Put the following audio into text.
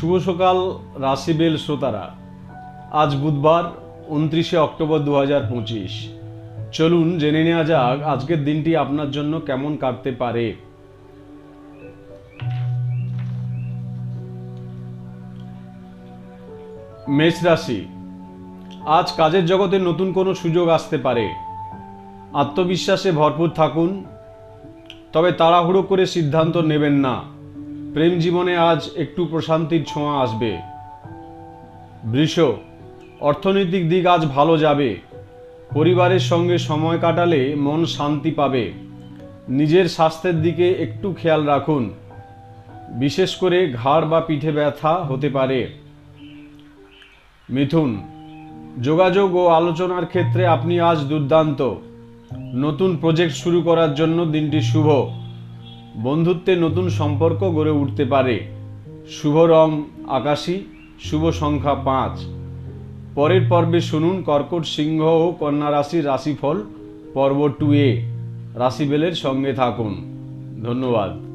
শুভ সকাল রাশিবেল শ্রোতারা। আজ বুধবার, উনত্রিশে অক্টোবর দু হাজার পঁচিশ। চলুন জেনে নেওয়া যাক আজকের দিনটি আপনার জন্য কেমন কাটতে পারে। মেষ রাশি। আজ কাজের জগতে নতুন কোনো সুযোগ আসতে পারে। আত্মবিশ্বাসে ভরপুর থাকুন। তবে তাড়াহুড়ো করে সিদ্ধান্ত নেবেন না। প্রেম জীবনে আজ একটু প্রশান্তির ছোঁয়া আসবে। বৃষ, অর্থনৈতিক দিক আজ ভালো যাবে। পরিবারের সঙ্গে সময় কাটালে মন শান্তি পাবে। নিজের স্বাস্থ্যের দিকে একটু খেয়াল রাখুন। বিশেষ করে ঘাড় বা পিঠে ব্যথা হতে পারে। মিথুন, যোগাযোগ ও আলোচনার ক্ষেত্রে আপনি আজ দুর্দান্ত। নতুন প্রজেক্ট শুরু করার জন্য দিনটি শুভ। বন্ধুত্বে নতুন সম্পর্ক গড়ে উঠতে পারে। শুভ রং আকাশি, শুভ সংখ্যা পাঁচ। পরের পর্বে শুনুন কর্কট সিংহ ও কন্যা রাশির রাশিফল, পর্ব টু এ। রাশিবেলের সঙ্গে থাকুন। ধন্যবাদ।